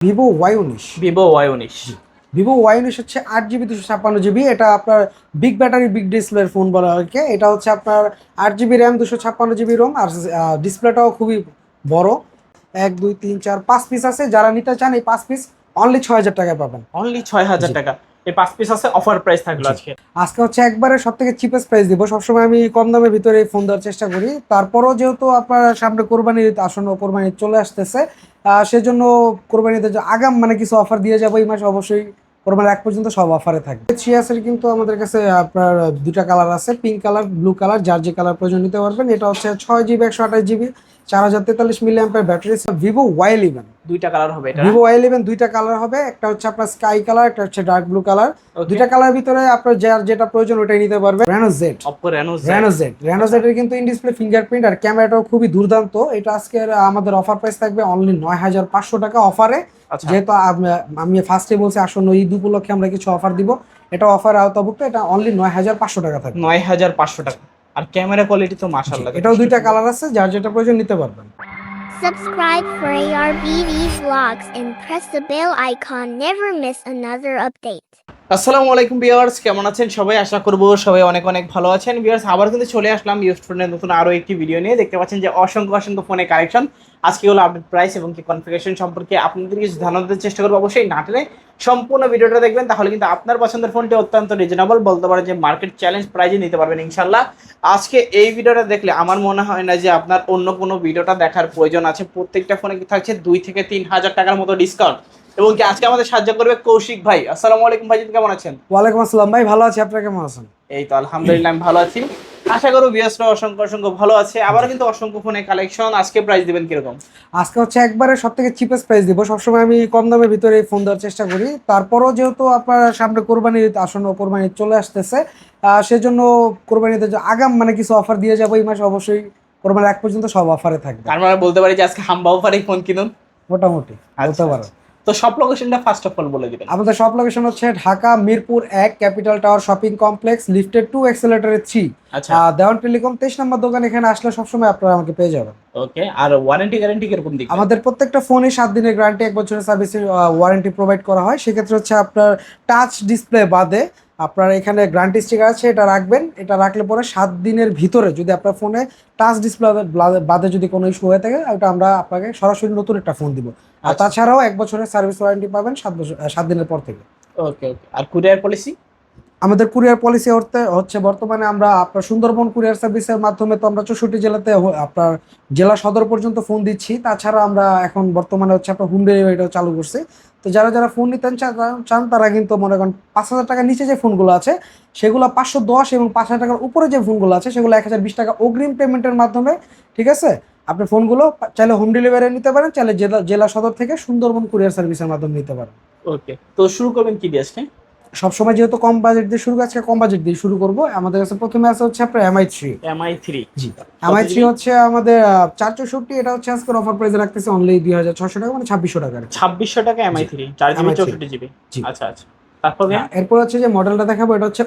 Vivo Y উনিশ Vivo Y উনিশ Vivo Y উনিশ হচ্ছে আট জিবি দুশো ছাপ্পান্ন জিবি এটা আপনার বিগ ব্যাটারি বিগ ডিসপ্লের ফোন বলা হয় এটা হচ্ছে আপনার আট জিবি র্যাম দুশো ছাপ্পান্ন জিবি রোম আর ডিসপ্লেটাও খুবই বড়। এক দুই তিন চার পাঁচ পিস আছে। যারা নিতে চান এই পাঁচ পিস অনলি ছয় হাজার টাকায় পাবেন। অনলি ছয় হাজার টাকা। এই পাঁচ পিস আছে অফার প্রাইস থাকল আজকে। আজকে হচ্ছে একবারে সব থেকে চিপেস্ট প্রাইস দিব। সবসময় আমি কম দামের ভিতরে ফোন দেওয়ার চেষ্টা করি। তারপরও যেহেতু আপনার সামনে কোরবানির আসন্ন কোরবানি চলে আসতেছে সেজন্য কোরবানিতে আগাম মানে কিছু অফার দিয়ে যাব এই মাসে অবশ্যই কোরবানির এক পর্যন্ত সব অফারে থাকবে। ছিয়াশের কিন্তু আমাদের কাছে আপনার দুটা কালার আছে পিঙ্ক কালার ব্লু কালার যার যে কালার প্রয়োজন নিতে পারবেন এটা হচ্ছে ছয় জিবি একশো আঠাশ জিবি চার হাজার তেতাল্লিশ মিলি অ্যাম্পের ব্যাটারি ভিভো ওয়াই ইলেভেন দুইটা কালার হবে এটা ভিভো ওয়াই ইলেভেন দুইটা কালার হবে একটা হচ্ছে আপনার স্কাই কালার একটা হচ্ছে ডার্ক ব্লু কালার দুইটা কালার ভিতরে আপনার যার যেটা প্রয়োজন ওটাই নিতে পারবে। Reno Z Oppo Reno Reno Z Reno কিন্তু ইন ডিসপ্লে ফিঙ্গারপ্রিন্ট আর ক্যামেরাটাও খুবই দুর্দান্ত। এটা আজকের আমাদের অফার প্রাইস থাকবে অনলি নয় হাজার পাঁচশো টাকা অফারে আচ্ছা। যেহেতু আমি ফার্স্টে বলছি আসন্ন ঈদ উপলক্ষে আমরা কিছু অফার দিব। এটা অফার আওতাভুক্ত এটা অনলি নয় হাজার পাঁচশো টাকা থাকবে। নয় হাজার পাঁচশো টাকা। আর ক্যামেরা কোয়ালিটি তো মাশাআল্লাহ এটাও দুইটা কালার আছে যার যেটা প্রয়োজন নিতে পারবেন। Subscribe for ARBD vlogs and press the bell icon never miss another update আসসালামু আলাইকুম ভিউয়ার্স, কেমন আছেন সবাই? আশা করব সবাই অনেক অনেক ভালো আছেন। ভিউয়ার্স, আবার কিন্তু চলে আসলাম ইউজ ফোনের নতুন আরও একটি ভিডিও নিয়ে। দেখতে পাচ্ছেন যে অসংখ্য অসংখ্য ফোনের কালেকশন আজকে হলো আপডেট প্রাইস এবং কি কনফিগারেশন সম্পর্কে আপনাদের কিছু ধারণা চেষ্টা করব। অবশ্যই না টেনে সম্পূর্ণ ভিডিওটা দেখবেন, তাহলে কিন্তু আপনার পছন্দের ফোনটি অত্যন্ত রিজনেবল বলতে পারেন যে মার্কেট চ্যালেঞ্জ প্রাইজে নিতে পারবেন ইনশাল্লাহ আজকে এই ভিডিওটা দেখলে আমার মনে হয় না যে আপনার অন্য কোনো ভিডিওটা দেখার প্রয়োজন আছে। প্রত্যেকটা ফোনে কি থাকছে দুই থেকে তিন হাজার টাকার মতো ডিসকাউন্ট এবং কি আজকে আমাদের সাহায্য করবে কৌশিক ভাই। আসসালামু আলাইকুম ভাই কেমন আছেন? ওয়ালাইকুম আসসালাম ভাই ভালো আছি আপনারা কেমন আছেন? এই তো আলহামদুলিল্লাহ আমি ভালো আছি। আশা করব বিয়াসরা অসংখ্য অসংখ্য ভালো আছে। আবার কিন্তু অসংখ্য ফোনের কালেকশন আজকে প্রাইস দিবেন কীরকম? আজকে হচ্ছে একবারে সব থেকে চিপেস্ট প্রাইস দিব। সবসময় আমি কম দামের ভিতরে ফোন দেওয়ার চেষ্টা করি। তারপরও যেহেতু আপনার সামনে কোরবানির ঈদ আসন্ন কোরবানি চলে আসতেছে সেজন্য কোরবানিতে আগাম মানে কিছু অফার দিয়ে যাব এই মাসে অবশ্যই কোরবানির এক পর্যন্ত সব অফারে থাকবে। তার মানে বলতে পারি যে আজকে হাম্বা অফারে ফোন কিনুন? মোটামুটি বলতে আচ্ছা, পারো। তো সব লোকেশনটা ফার্স্ট অফ অল বলে দিবেন। আমাদের সব লোকেশন হচ্ছে ঢাকা মিরপুর এক Capital Tower shopping complex lifted to এক্সেলেটারের three আচ্ছা। দেওয়ান টেলিকম তেইশ নম্বর দোকান এখানে আসলে সবসময় আপনারা আমাকে পেয়ে যাবেন। ওকে আর ওয়ারেন্টি গ্যারান্টি কীরকম দিবেন? আমাদের প্রত্যেকটা ফোনে সাত দিনের গ্যারান্টি এক বছরের সার্ভিসের ওয়ারেন্টি প্রোভাইড করা হয়। সেক্ষেত্রে হচ্ছে আপনার টাচ ডিসপ্লে বাদে আপনার এখানে গ্যারান্টি স্টিকার আছে এটা রাখবেন। এটা রাখলে পরে সাত দিনের ভিতরে যদি আপনার ফোনে টাচ ডিসপ্লে বাদে যদি কোনো ইস্যু হয়ে থাকে ওটা আমরা আপনাকে সরাসরি নতুন একটা ফোন দিব। আর আচ্ছা। তাছাড়াও এক বছরের সার্ভিস ওয়ারেন্টি পাবেন সাত বছর সাত দিনের পর থেকে। Okay okay. আর কুরিয়ার পলিসি? আমাদের কুরিয়ার পলিসি হতে হচ্ছে বর্তমানে আমরা আপনার সুন্দরবন কুরিয়ার সার্ভিসের মাধ্যমে তো আমরা চৌষট্টি জেলাতে আপনার জেলা সদর পর্যন্ত ফোন দিচ্ছি। তাছাড়া আমরা এখন বর্তমানে হচ্ছে আপনার হোম ডেলিভারিটাও চালু করছি। তো যারা যারা ফোন নিতে চা- চান, তারা কিন্তু মনে করেন পাঁচ হাজার টাকার নিচে যে ফোনগুলো আছে, সেগুলো পাঁচশো দশ এবং পাঁচ হাজার টাকার উপরে যে ফোনগুলো আছে, সেগুলো এক হাজার বিশ টাকা অগ্রিম পেমেন্টের মাধ্যমে, ঠিক আছে? আপনি ফোনগুলো চাইলে হোম ডেলিভারি নিতে পারেন, চাইলে জেলা জেলা সদর থেকে সুন্দরবন কুরিয়ার সার্ভিসের মাধ্যমে নিতে পারেন। ওকে তো শুরু করবেন কি দিয়ে আজকে? সবসময় যেহেতু কম বাজেট দিয়ে শুরু আজকে কম বাজেট দিয়ে শুরু করব। আমাদের কাছে প্রথমে আছে হচ্ছে আপনার MI three MI three G MI three হচ্ছে আমাদের চার চৌষট্টি এটা হচ্ছে আজকের অফার প্রাইসে রাখতেছে অনলি দুই হাজার ছশো টাকা মানে ছাব্বিশশো টাকা ছাব্বিশশো টাকা এমআই থ্রি চার জিবি চৌষট্টি জিবি আচ্ছা আচ্ছা। তারপর এরপর হচ্ছে যে মডেলটা দেখাবো এটা হচ্ছে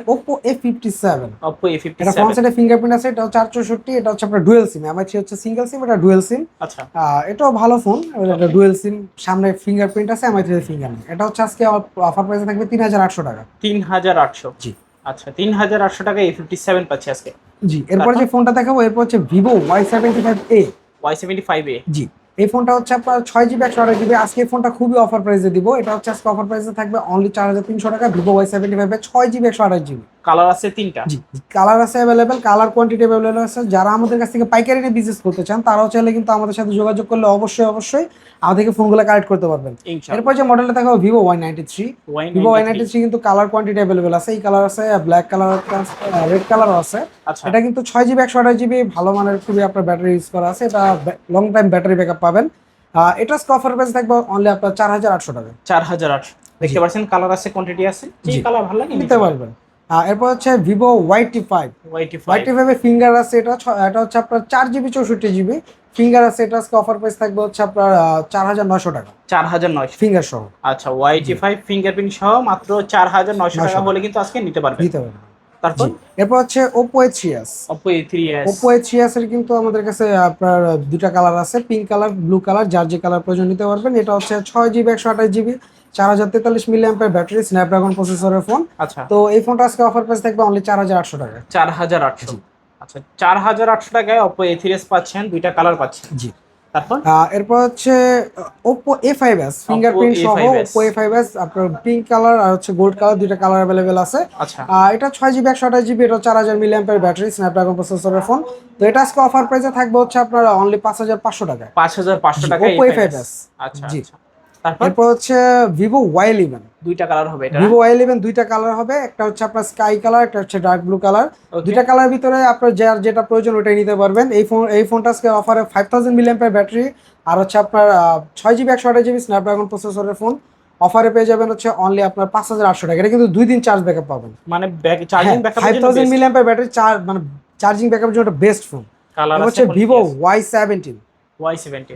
সেভেন অপো এ ফিফটি এটা ফ্রন্ট সাইডে ফিঙ্গারপ্রিন্ট আছে এটা চার চৌষট্টি এটা হচ্ছে আপনার ডুয়েল সিম এমআই হচ্ছে সিঙ্গেল সিম এটা ডুয়েল সিম আচ্ছা। এটাও ভালো ফোন এটা ডুয়েল সিম সামনে ফিঙ্গারপ্রিন্ট আছে এমআই থ্রি ফিঙ্গার এটা হচ্ছে আজকে অফার প্রাইসে থাকবে তিন হাজার আটশো টাকা। তিন হাজার আটশো। জি। আচ্ছা তিন হাজার আটশো টাকা এ ফিফটি সেভেন পাচ্ছি আজকে। জি এরপর যে ফোনটা দেখাবো এরপর হচ্ছে Vivo Y seventy five A Y seventy five A G. এই ফোনটা হচ্ছে আপনার ছয় জিবি একশো আঠাশ জিবি আজকে এই ফোনটা খুবই অফার প্রাইসে দিব। এটা হচ্ছে আজকে অফার প্রাইসে থাকবে অনলি চার হাজার তিনশো টাকা ভিভো ওয়াই সেভেন্টি ফাইভে ছয় জিবি একশো আঠাশ জিবি কালার আছে তিনটা। কালার আছে অ্যাভেলেবেল কালার কোয়ান্টিটি অ্যাভেলেবেল আছে। যারা আমাদের কাছ থেকে পাইকারি নিয়ে বিজনেস করতে চান তারাও চাইলে কিন্তু আমাদের সাথে যোগাযোগ করলে অবশ্যই অবশ্যই আমাদেরকে ফোনগুলো কালেক্ট করতে পারবেন। এরপর যে মডেলটা দেখাবো Vivo Y ninety three Vivo Y ninety three কিন্তু কালার কোয়ান্টিটি অ্যাভেলেবেল আছে। এই কালার আছে ব্ল্যাক কালার রেড কালারও আছে। আচ্ছা। এটা কিন্তু ছয় জিবি একশো আঠাশ জিবি ভালো মানের খুবই আপনার ব্যাটারি ইউজ করা আছে। এটা লং টাইম ব্যাটারি ব্যাকআপ পাবেন। এটা অফার প্রাইস থাকবে অনলি আপনার চার হাজার আটশো টাকা। চার হাজার আটশো। দেখতে পাচ্ছেন কালার আছে কোয়ান্টিটি আছে। যে কালার ভালো লাগে নিতে পারবেন। এরপর হচ্ছে Vivo YT five YT five YT finger আছে এটা এটা হচ্ছে আপনার চার জিবি চৌষট্টি জিবি ফিঙ্গার আছে এটা আজকে অফার প্রাইস থাকবে হচ্ছে আপনার চার হাজার নয়শো টাকা। চার হাজার নয়শো। ফিঙ্গার সহ। আচ্ছা ওয়াইটি ফাইভ ফিঙ্গারপ্রিন্ট সহ মাত্র চার হাজার নয়শো টাকা বলে কিন্তু আজকে নিতে পারবেন। নিতে পারবেন। তারপর? এরপর হচ্ছে A three S Oppo A3s Oppo A এর কিন্তু আমাদের কাছে আপনার দুটা কালার আছে পিঙ্ক কালার ব্লু কালার যার যে কালার প্রয়োজন নিতে পারবেন। এটা হচ্ছে ছয় জিবি একশো আঠাশ জিবি চার হাজার তেতাল্লিশ মিলি ব্যাটারি স্ন্যাপড্রাগন প্রসেসরের ফোন আচ্ছা। তো এই ফোনটা আজকে অফার প্রাইস থাকবে অনলি চার হাজার আটশো টাকা চার হাজার আটশো। আচ্ছা চার হাজার আটশো টাকায় Oppo A3s পাচ্ছেন দুইটা কালার পাচ্ছেন। জি। তারপর? এরপর হচ্ছে Oppo A five S fingerprint সহ A5s Oppo A five S আপনার পিঙ্ক কালার আর হচ্ছে গোল্ড কালার দুইটা কালার অ্যাভেলেবেল আছে। আর এটা ছয় জিবি একশো আঠাশ জিবি এটা চার হাজার মিলি অ্যাম্পের ব্যাটারি স্ন্যাপড্রাগন প্রসেসরের ফোন তো এটা আজকে অফার প্রাইসে থাকবে হচ্ছে আপনার অনলি পাঁচ হাজার পাঁচশো টাকা পাঁচ হাজার পাঁচশো টাকা ওপো এ ফাইভ এস আচ্ছা জি। তারপর? হচ্ছে ভিভো ওয়াই ইলেভেন দুইটা কালার হবে এটা ভিভো ওয়াই ইলেভেন দুইটা কালার হবে একটা হচ্ছে আপনার স্কাই কালার একটা হচ্ছে ডার্ক ব্লু কালার দুইটা কালার ভিতরে আপনার যার যেটা প্রয়োজন ওটাই নিতে পারবেন। এই ফোন এই ফোনটা আজকে অফারে ফাইভ থাউজেন্ড মিলিয়াম্পের ব্যাটারি আর হচ্ছে আপনার ছয় জিবি একশো আঠাশ জিবি স্ন্যাপড্রাগন প্রসেসরের ফোন অফারে পেয়ে যাবেন হচ্ছে অনলি আপনার পাঁচ হাজার আটশো টাকা। এটা কিন্তু দুই দিন চার্জ ব্যাকআপ পাবেন। মানে charging backup five thousand milliampere battery চার মানে চার্জিং ব্যাকআপের জন্য একটা বেস্ট ফোন কালার হচ্ছে Vivo Y seventeen Y70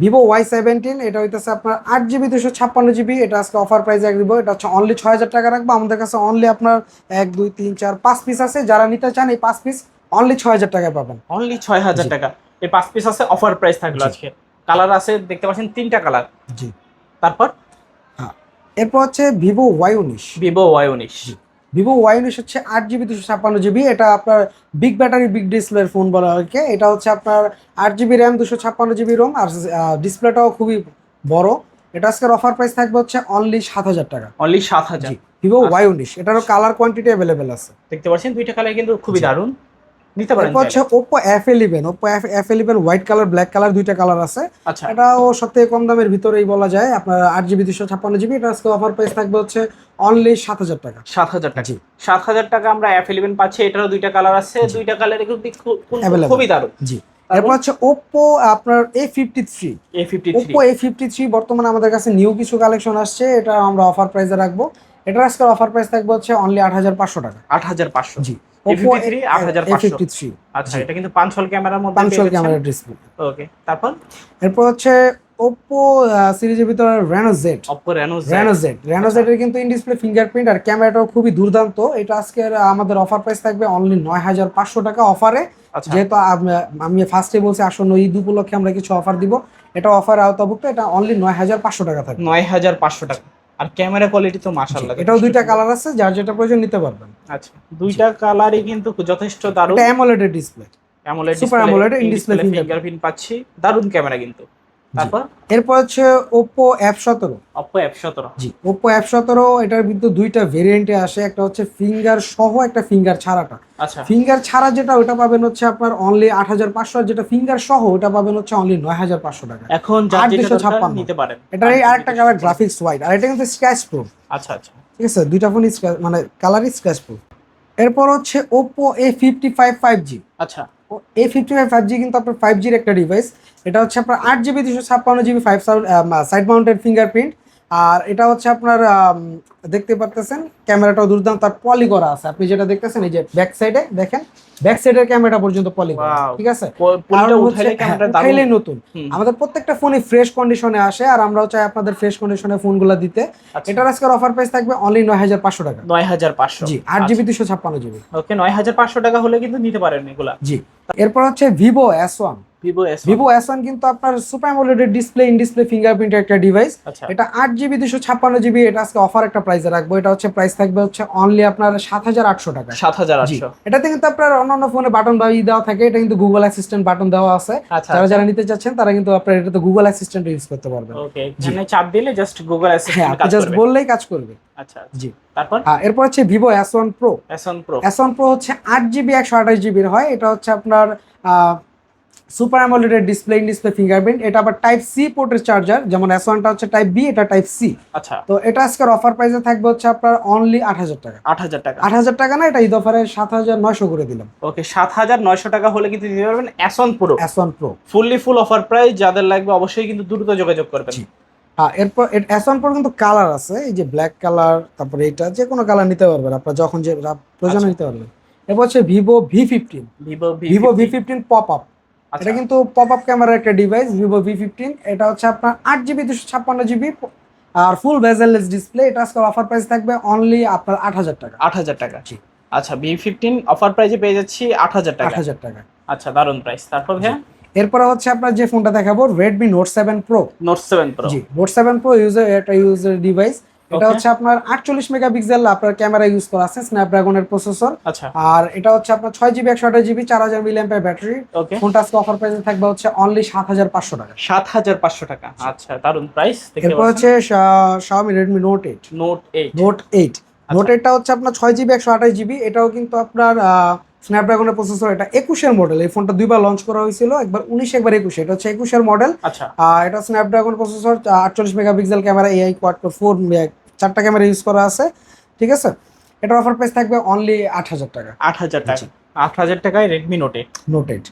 Vivo Y seventeen এটা হইতেছে আপনার আট জিবি দুশো ছাপ্পান্ন জিবি এটা আজকে অফার প্রাইস এক দিব। এটা হচ্ছে অনলি ছয় হাজার টাকা রাখব। আমাদের কাছে অনলি আপনার এক দুই তিন চার পাঁচ পিস আছে। যারা নিতে চান এই পাঁচ পিস অনলি ছয় হাজার টাকায় পাবেন। অনলি ছয় হাজার। টাকা। এই পাঁচ পিস আছে অফার প্রাইস থাকল আজকে। কালার আছে দেখতে পাচ্ছেন তিনটা কালার জি। তারপর? হ্যাঁ। এরপর হচ্ছে ভিভো ওয়াই উনিশ ভিভো ওয়াই উনিশ ভিভো ওয়াই উনিশ হচ্ছে আট জিবি দুশো ছাপ্পান্ন জিবি এটা আপনার বিগ ব্যাটারি বিগ ডিসপ্লের ফোন বলা হয় কে এটা হচ্ছে আপনার আট জিবি র্যাম দুশো ছাপ্পান্ন জিবি রোম আর ডিসপ্লেটাও খুবই বড়। এটা আজকের অফার প্রাইস থাকবে হচ্ছে অনলি সাত হাজার টাকা। অনলি সাত হাজার। ভিভো। ওয়াই উনিশ এটারও কালার কোয়ান্টিটি অ্যাভেলেবেল আছে। দেখতে পাচ্ছেন দুইটা কালার কিন্তু খুবই। দারুণ। নিতে পারেন হচ্ছে eleven Oppo F eleven white colour black colour দুইটা কালার আছে। আচ্ছা। এটাও সব থেকে কম দামের ভিতরেই বলা যায়। আপনার আট জিবি দুশো ছাপ্পান্ন জিবি এটা আজকে অফার প্রাইস থাকবে হচ্ছে অনলি সাত হাজার টাকা। সাত হাজার টাকা। জি। সাত হাজার টাকা আমরা এফ ইলেভেন পাচ্ছি। এটারও দুইটা কালার আছে। দুইটা কালার কিন্তু. খুবই দারুণ। জি। এরপর হচ্ছে ওপো আপনার A fifty three Oppo A fifty three বর্তমানে আমাদের কাছে নিউ কিছু কালেকশন আসছে। এটা আমরা অফার প্রাইসে রাখব। এটার আজকে অফার প্রাইস থাকবে হচ্ছে অনলি আট হাজার পাঁচশো টাকা। আট হাজার পাঁচশো? জি। A53 8500 ফিফটি থ্রি আচ্ছা এটা কিন্তু পাঁচশোল ক্যামেরার মধ্যে পাঁচশোল ক্যামেরা ডিসপ্লে ওকে তারপর? এরপর হচ্ছে ওপো সিরিজের ভিতরে Reno Z Oppo Reno Reno Z Reno Z এর কিন্তু ইন ডিসপ্লে ফিঙ্গারপ্রিন্ট আর ক্যামেরাটাও খুবই দুর্দান্ত। এটা আজকে আমাদের অফার প্রাইস থাকবে অনলি নয় হাজার পাঁচশো টাকা অফারে আচ্ছা। যেহেতু আমি ফার্স্টে বলছি আসন্ন ঈদ উপলক্ষে আমরা কিছু অফার দিব। এটা অফার আওতাভুক্ত এটা অনলি নয় হাজার পাঁচশো টাকা থাকবে। নয় হাজার পাঁচশো টাকা। আর ক্যামেরা কোয়ালিটি তো মাশাআল্লাহ। এটাও দুইটা কালার আছে যার যেটা প্রয়োজন নিতে পারবেন। আচ্ছা দুইটা কালারই কিন্তু যথেষ্ট দারুণ। AMOLED display AMOLED super AMOLED in display fingerprint পাচ্ছি। দারুণ ক্যামেরা কিন্তু। তারপর? এরপর হচ্ছে ওপো এফ সতেরো। অপো এফ সতেরো। জি ওপো এফ সতেরো এটার কিন্তু দুইটা ভেরিয়েন্টে আসে। একটা হচ্ছে ফিঙ্গার সহ একটা ফিঙ্গার ছাড়াটা। আচ্ছা। ফিঙ্গার ছাড়া যেটা ওটা পাবেন হচ্ছে আপনার অনলি আট হাজার পাঁচশো যেটা ফিঙ্গার সহ ওটা পাবেন হচ্ছে অনলি নয় হাজার পাঁচশো টাকা। এখন আট দুশো ছাপ্পান্ন। নিতে পারেন। এটার এই আরেকটা কালার গ্রাফিক্স হোয়াইট আর এটা কিন্তু স্ক্র্যাচ প্রো আচ্ছা আচ্ছা। ঠিক আছে দুইটা ফোনই মানে কালারই স্ক্র্যাচ প্রো এরপর হচ্ছে Oppo A fifty five five G আচ্ছা। A fifty five five G কিন্তু আপনার ফাইভ জির একটা ডিভাইস এটা হচ্ছে আপনার আট জিবি দুশো ছাপ্পান্ন GB five side mounted fingerprint আর এটা হচ্ছে আপনার দেখতে পারতেছেন ক্যামেরাটাও দুর্দান্ত আর পলি করা আছে। আপনি যেটা দেখতেছেন এই যে ব্যাক সাইডে দেখেন ব্যাক সাইডের ক্যামেরা পর্যন্ত পলি করা। ঠিক আছে? উঠাইলে হ্যাঁ, নতুন। আমাদের প্রত্যেকটা ফোনই ফ্রেশ কন্ডিশনে আসে আর আমরাও চাই আপনাদের ফ্রেশ কন্ডিশনে ফোনগুলো দিতে। আচ্ছা। এটার আজকের অফার প্রাইস থাকবে অনলি নয় হাজার পাঁচশো টাকা। নয় হাজার পাঁচশো। জি আট জিবি দুশো ছাপ্পান্ন জিবি ওকে নয় হাজার পাঁচশো টাকা হলে কিন্তু নিতে পারেন এগুলা। জি। এরপর হচ্ছে Vivo S one Vivo S one কিন্তু আপনার সুপার অ্যামোলেডের ডিসপ্লে ইন ডিসপ্লে ফিঙ্গারপ্রিন্টের একটা ডিভাইস আচ্ছা। এটা আট জিবি দুশো ছাপ্পান্ন জিবি এটা আজকে অফার একটা প্রাইসে রাখব। এটা হচ্ছে প্রাইস থাকবে হচ্ছে অনলি আপনার সাত হাজার আটশো টাকা। সাত হাজার আটশো। এটাতে কিন্তু আপনার অন্যান্য ফোনে বাটন বা ই দেওয়া থাকে। এটা কিন্তু গুগল অ্যাসিস্ট্যান্ট বাটন দেওয়া আছে। আচ্ছা যারা যারা নিতে চাচ্ছেন তারা কিন্তু আপনার এটা তো গুগল অ্যাসিস্ট্যান্ট ইউজ করতে পারবেন। ওকে এখানে চাপ দিলে জাস্ট গুগল অ্যাসিস্ট্যান্ট কাজ জাস্ট বললেই কাজ করবে। আচ্ছা জি। তারপর? হ্যাঁ এরপর হচ্ছে Vivo S one pro S one pro S one pro হচ্ছে আট জিবি একশো আঠাশ জিবির হয়। এটা হচ্ছে আপনার সুপার অ্যামোলেডের ডিসপ্লে ইন ডিসপ্লে ফিঙ্গারপ্রিন্ট এটা আবার টাইপ সি পোর্টের চার্জার যেমন এস ওয়ানটা হচ্ছে টাইপ বি এটা টাইপ সি আচ্ছা। তো এটা আজকের অফার প্রাইসে থাকবে হচ্ছে আপনার অনলি আট হাজার টাকা। আট হাজার টাকা। আট হাজার টাকা না এটা ঈদ অফারে সাত হাজার নয়শো করে দিলাম। ওকে সাত হাজার নয়শো টাকা হলে কিন্তু দিতে পারবেন S one pro S one pro fully full offer price যাদের লাগবে অবশ্যই কিন্তু দ্রুত যোগাযোগ করবেন। হ্যাঁ এরপর এস ওয়ান প্রো কিন্তু কালার আছে এই যে ব্ল্যাক কালার তারপরে এটা যে কোনো কালার নিতে পারবেন আপনার যখন যে প্রয়োজন আচ্ছা। নিতে পারবেন। এরপর হচ্ছে Vivo V fifteen Vivo Vivo V fifteen pop up এটা কিন্তু পপ আপ ক্যামেরার একটা ডিভাইস ভিভো ভি ফিফটিন এটা হচ্ছে আপনার আট জিবি দুশো ছাপ্পান্ন জিবি আর ফুল ভেজেললেস ডিসপ্লে এটা আজকাল অফার প্রাইস থাকবে অনলি আপনার আট হাজার টাকা। আট হাজার টাকা। জি। আচ্ছা বি ফিফটিন অফার প্রাইসে পেয়ে যাচ্ছি আট হাজার টাকা। আট হাজার টাকা। আচ্ছা দারুণ প্রাইস তারপর হ্যাঁ এরপরে হচ্ছে আপনার যে ফোনটা দেখাবো Redmi note seven pro note seven pro জি নোট সেভেন প্রো ইউজার এটা ইউজার ডিভাইস এটা হচ্ছে আপনার আটচল্লিশ মেগাপিক্সেল আপনার ক্যামেরা ইউজ করা আছে স্ন্যাপড্রাগনের প্রসেসর আচ্ছা। আর এটা হচ্ছে আপনার ছয় জিবি একশো আঠাশ জিবি চার হাজার মিলিয়ামের ব্যাটারি ফোনটা আজকে অফার প্রাইসে থাকবে হচ্ছে অনলি সাত হাজার পাঁচশো টাকা। সাত হাজার পাঁচশো টাকা। আচ্ছা। দারুণ প্রাইস এরপর হচ্ছে Xiaomi Redmi note eight note eight note eight note এইটটা হচ্ছে আপনার ছয় জিবি একশো আঠাশ জিবি এটাও কিন্তু আপনার স্ন্যাপড্রাগনের প্রসেসর এটা একুশের মডেল এই ফোনটা দুইবার লঞ্চ করা হয়েছিল একবার উনিশ একবার একুশে। এটা হচ্ছে একুশের মডেল আচ্ছা। এটা স্ন্যাপড্রাগন প্রসেসর আটচল্লিশ megapixel camera AI quad four চারটা ক্যামেরা ইউজ করা আছে ঠিক আছে? এটার অফার প্রাইস থাকবে অনলি আট হাজার টাকা। আট হাজার টাকা। আট হাজার টাকায় Redmi note eight note eight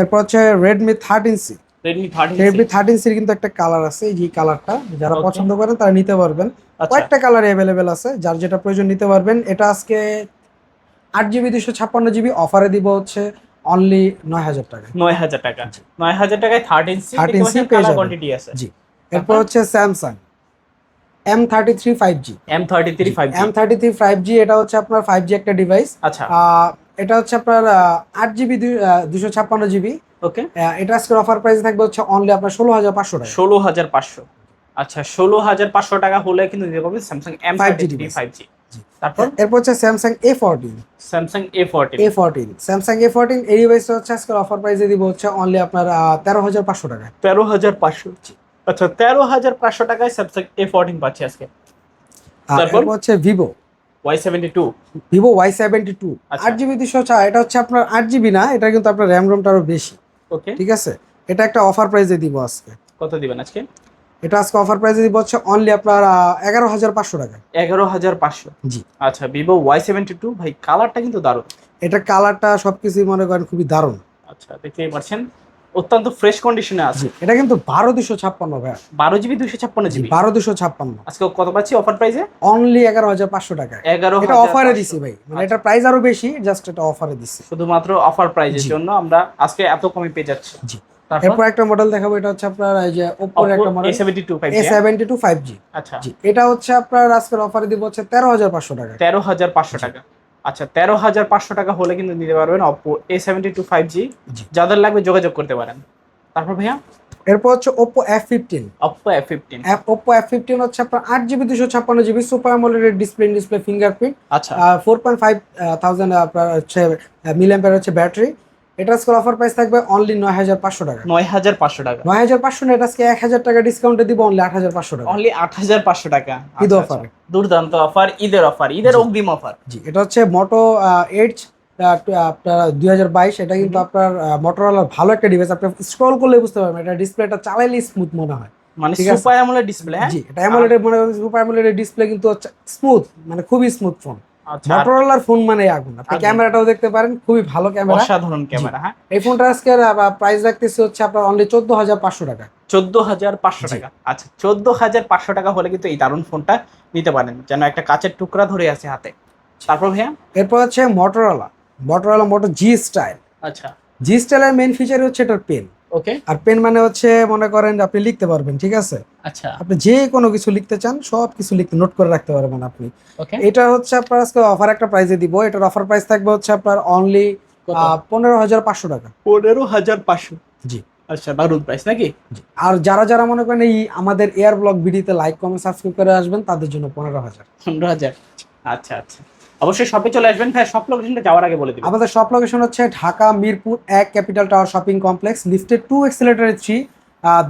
এরপর হচ্ছে Redmi thirteen C Redmi thirteen সির কিন্তু একটা কালার আছে এই যে কালারটা যারা পছন্দ করেন তারা নিতে পারবেন। আচ্ছা। কয়েকটা কালার অ্যাভেলেবেল আছে যার যেটা প্রয়োজন নিতে পারবেন। এটা আজকে আট জিবি দুশো ছাপ্পান্ন জিবি অফারে দিব হচ্ছে অনলি নয় হাজার টাকা নয় হাজার টাকা। নয় হাজার টাকায় থার্টিন সি 13C পেয়ে। কোয়ান্টিটি আছে। জি। এরপর হচ্ছে Samsung M thirty three five G M thirty three five M thirty three five G এটা হচ্ছে আপনার ফাইভ জি একটা ডিভাইস আচ্ছা। এটা হচ্ছে আপনার আট জিবি দুশো ছাপ্পান্ন জিবি ওকে এটা আজকে অফার প্রাইস থাকবে হচ্ছে অনলি আপনার ষোলো হাজার পাঁচশো টাকা। ষোলো হাজার পাঁচশো। আচ্ছা ষোলো হাজার পাঁচশো টাকা হলে কিন্তু দিতে পারবে Samsung M 5G five G. Five G. তারপর? এরপর হচ্ছে Samsung A fourteen Samsung A fourteen A fourteen Samsung A fourteen এই ডিভাইসটা হচ্ছে অফার প্রাইসে দিব হচ্ছে অনলি আপনার তেরো হাজার পাঁচশো টাকা তেরো হাজার পাঁচশো। আচ্ছা তেরো হাজার পাঁচশো টাকায় স্যামসাং এ ফোরটিন পাচ্ছি আজকে। তারপর? হচ্ছে Vivo Y seventy two Vivo Y seventy two. আট জিবি দুশো এটা হচ্ছে আপনার আট জিবি না এটা কিন্তু আপনার র্যাম রোমটা আরও বেশি। ওকে ঠিক আছে? এটা একটা অফার প্রাইসে দিব আজকে। কত দিবেন আজকে? এটা আজকে অফার প্রাইসে দিব হচ্ছে অনলি আপনার এগারো হাজার পাঁচশো টাকা। এগারো হাজার পাঁচশো। জি। আচ্ছা ভিভো ওয়াই সেভেন্টি টু ভাই কালারটা কিন্তু দারুণ। এটা কালারটা সবকিছুই মনে করেন খুবই দারুণ। আচ্ছা দেখতেই পাচ্ছেন অত্যন্ত ফ্রেশ কন্ডিশনে আছে। এটা কিন্তু বারো দুশো ছাপ্পান্ন ভাইয়া বারো জিবি দুশো ছাপ্পান্ন জিবি? বারো দুশো ছাপ্পান্ন। আজকে কত পাচ্ছি অফার প্রাইসে অনলি এগারো হাজার পাঁচশো টাকা। এগারো এটা অফারে দিছি ভাই। মানে। এটা প্রাইস আরও বেশি জাস্ট এটা অফারে দিছি। শুধুমাত্র অফার প্রাইজের জি। জন্য আমরা আজকে এত কমে পেয়ে যাচ্ছি। জি। এরপর একটা মডেল দেখাবো এটা হচ্ছে আপনার এই যে ওপোর একটা model A seventy two five A seventy two five G আচ্ছা। জি এটা হচ্ছে আপনার আজকের অফারে দিব হচ্ছে তেরো হাজার পাঁচশো টাকা। তেরো হাজার পাঁচশো টাকা। আচ্ছা তেরো হাজার পাঁচশো টাকা হলে কিন্তু নিতে পারবেন Oppo A seventy two five G. যাদের লাগবে যোগাযোগ করতে পারেন। তারপর ভাইয়া? এরপর হচ্ছে Oppo F fifteen Oppo F fifteen Oppo F fifteen হচ্ছে আপনার আট জিবি দুশো ছাপ্পান্ন জিবি সুপার আমলের ডিসপ্লে ডিসপ্লে ফিঙ্গারপ্রিন্ট আচ্ছা। ফোর পয়েন্ট ফাইভ থাউজেন্ড আপনার হচ্ছে মিলিয়াম্পার হচ্ছে ব্যাটারি এটা অফার প্রাইস থাকবে অনলি নয় হাজার পাঁচশো টাকা। নয় হাজার পাঁচশো টাকা। নয় হাজার পাঁচশো না এটা আজকে এক হাজার টাকা ডিসকাউন্টে দিব অনলি আট হাজার পাঁচশো টাকা? অনলি আট হাজার পাঁচশো টাকা। ঈদ আচ্ছা, offer। আচ্ছা। দুর্দান্ত অফার ঈদের অফার ঈদের অগ্রিম অফার জি এটা হচ্ছে মোটো এইট আপনার দুই হাজার বাইশ এটা কিন্তু আপনার মোটরওয়ালার ভালো একটা ডিভাইস আপনি স্ক্রল করলে বুঝতে পারবেন এটা ডিসপ্লেটা চালাইলে স্মুথ মনে হয়। মানে সুপার অ্যামোলেড ডিসপ্লে হ্যাঁ? জি এটা অ্যামোলেড মনে সুপার অ্যামোলেড ডিসপ্লে কিন্তু স্মুথ মানে খুবই স্মুথ ফোন আচ্ছা আর মোটরওয়ালার ফোন মানে আগুন। আপনি। ক্যামেরাটাও দেখতে পারেন খুবই ভালো ক্যামেরা। অসাধারণ ক্যামেরা হ্যাঁ। এই ফোনটা আজকে প্রাইস রাখতেছে হচ্ছে আপনার অনলি চোদ্দ হাজার পাঁচশো টাকা। চোদ্দ হাজার পাঁচশো। টাকা। আচ্ছা চোদ্দ হাজার পাঁচশো টাকা হলে কিন্তু এই দারুণ ফোনটা নিতে পারেন। যেন একটা কাচের টুকরা ধরে আছে হাতে। তারপর ভাইয়া? এরপর হচ্ছে মোটরওয়ালা মোটরওয়ালা মোটর জি স্টাইল আচ্ছা। জি স্টাইলের মেন ফিচার হচ্ছে এটার পেন ওকে আর পেন মানে হচ্ছে মনে করেন আপনি লিখতে পারবেন ঠিক আছে? আচ্ছা। আপনি যে কোনো কিছু লিখতে চান সব কিছু লিখতে নোট করে রাখতে পারবেন আপনি। এটা হচ্ছে আপনার আজকে অফার একটা প্রাইসে দিব। এটার অফার প্রাইস থাকবে হচ্ছে আপনার অনলি পনেরো হাজার পাঁচশো টাকা। পনেরো হাজার পাঁচশো। জি। আচ্ছা দারুণ প্রাইস নাকি? আর যারা যারা মনে করেন এই আমাদের এয়ার ব্লগ ভিডিওতে লাইক কমেন্ট সাবস্ক্রাইব করে আসবেন তাদের জন্য পনেরো হাজার। পনেরো হাজার। আচ্ছা আচ্ছা। অবশ্যই শপে চলে আসবেন। ভাই সব লোকেশনটা যাওয়ার আগে বলে দিবেন। আমাদের শপ লোকেশন হচ্ছে ঢাকা মিরপুর এক capital tower shopping complex lifted two escalator three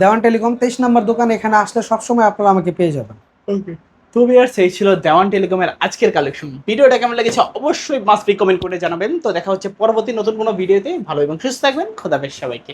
Dewan telecom তেইশ নম্বর দোকান এখানে আসলে সবসময় আপনারা আমাকে পেয়ে যাবেন। ওকে তো ভিউয়ার্স এই ছিল দেওয়ান টেলিকমের আজকের কালেকশন ভিডিওটা কেমন লেগেছে অবশ্যই মাস্ট কমেন্ট করে জানাবেন। তো দেখা হচ্ছে পরবর্তী নতুন কোনো ভিডিওতে ভালো এবং সুস্থ থাকবেন। খোদাফেজ সবাইকে।